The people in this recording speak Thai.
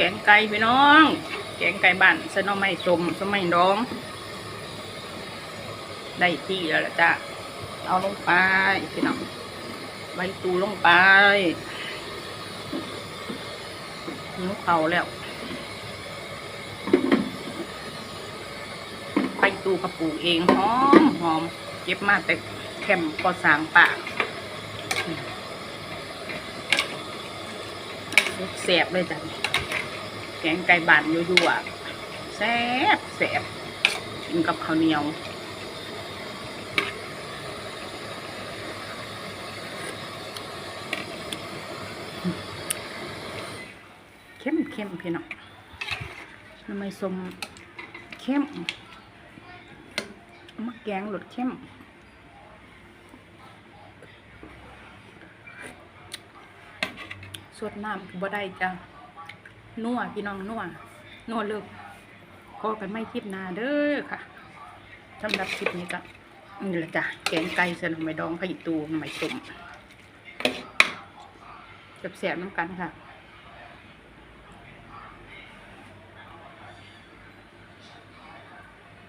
กงไก่พี่น้อง แกงไก่บ้านสนอไม่สมสมัยน้อง ได้ที่แล้วละจ้ะเอาลงไปพี่น้องใบตูลงไปนิ้วเขาแล้วใบตูกระปูเองหอมหอมเก็บมาแต่แคมก่อสางป่าแสบเลยจ้ะ แกงไก่บานยั่วๆแซ่บแซ่บกินกับข้าวเหนียวเข้มเข้มพี่น้องทำไมสมเข้มมาแกงรสเข้มสวดน้ำคือบ่ได้จ้ะ นัวพี่น้องนัวนัวเลิกพอกันไม่คลิปนาเด้อค่ะสำหรับคลิปนี้ก็นี่แหละจ้ะแกงไก่สน่อไม่ดองพะยิตูหน่อไม้สมแสบๆน้ำกันค่ะ